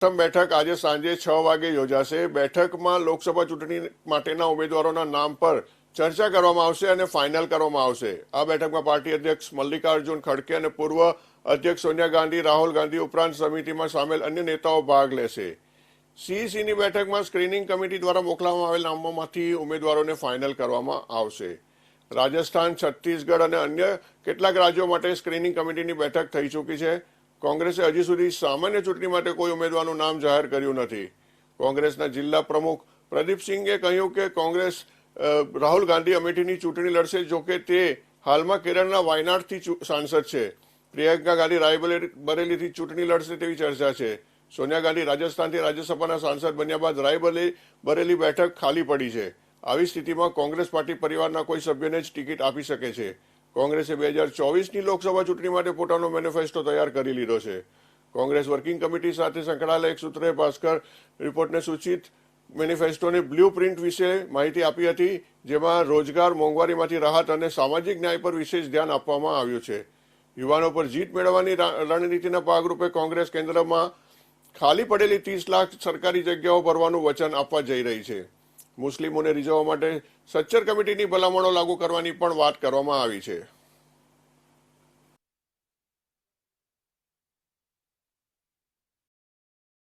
પ્રથમ બેઠક આજે સાંજે છ વાગે યોજાશે. બેઠકમાં લોકસભા ચૂંટણી માટેના ઉમેદવારોના નામ પર ચર્ચા કરવામાં આવશે અને ફાઇનલ કરવામાં આવશે. આ બેઠકમાં પાર્ટી અધ્યક્ષ મલ્લિકાર્જુન ખડકે અને પૂર્વ અધ્યક્ષ સોનિયા ગાંધી, રાહુલ ગાંધી ઉપરાંત સમિતિમાં સામેલ અન્ય નેતાઓ ભાગ લેશે. સીઈસીની બેઠકમાં સ્ક્રીનિંગ કમિટી દ્વારા મોકલવામાં આવેલ નામોમાંથી ઉમેદવારોને ફાઇનલ કરવામાં આવશે. રાજસ્થાન, છત્તીસગઢ અને અન્ય કેટલાક રાજ્યો માટે સ્ક્રીનિંગ કમિટીની બેઠક થઈ ચૂકી છે. કોંગ્રેસે હજી સુધી સામાન્ય ચૂંટણી માટે કોઈ ઉમેદવારનું નામ જાહેર કર્યું નથી. કોંગ્રેસના જિલ્લા પ્રમુખ પ્રદીપસિંહે કહ્યું કે કોંગ્રેસ રાહુલ ગાંધી અમેઠીની ચૂંટણી લડશે જોકે તે હાલમાં કેરળના વાયનાડથી સાંસદ છે. પ્રિયંકા ગાંધી રાયબરેલીથી બરેલીથી ચૂંટણી લડશે તેવી ચર્ચા છે. સોનિયા ગાંધી રાજસ્થાનથી રાજ્યસભાના સાંસદ બન્યા બાદ રાયબરેલી બરેલી બેઠક ખાલી પડી છે. આવી સ્થિતિમાં કોંગ્રેસ પાર્ટી પરિવારના કોઈ સભ્યને જ ટિકિટ આપી શકે છે. કોંગ્રેસે બે હજાર ચોવીસની લોકસભા ચૂંટણી માટે પોતાનો મેનિફેસ્ટો તૈયાર કરી લીધો છે. કોંગ્રેસ વર્કિંગ કમિટી સાથે સંકળાયેલા એક સૂત્રે ભાસ્કર રિપોર્ટને સૂચિત મેનિફેસ્ટોની બ્લુ પ્રિન્ટ વિશે માહિતી આપી હતી, જેમાં રોજગાર મોંઘવારીમાંથી રાહત અને સામાજિક ન્યાય પર વિશેષ ધ્યાન આપવામાં આવ્યું છે. યુવાનો પર જીત મેળવવાની રણનીતિના ભાગરૂપે કોંગ્રેસ કેન્દ્રમાં ખાલી પડેલી ત્રીસ લાખ સરકારી જગ્યાઓ ભરવાનું વચન આપવા જઈ રહી છે. મુસ્લિમોને રીઝવવા માટે સચ્ચર કમિટીની ભલામણો લાગુ કરવાની પણ વાત કરવામાં આવી છે.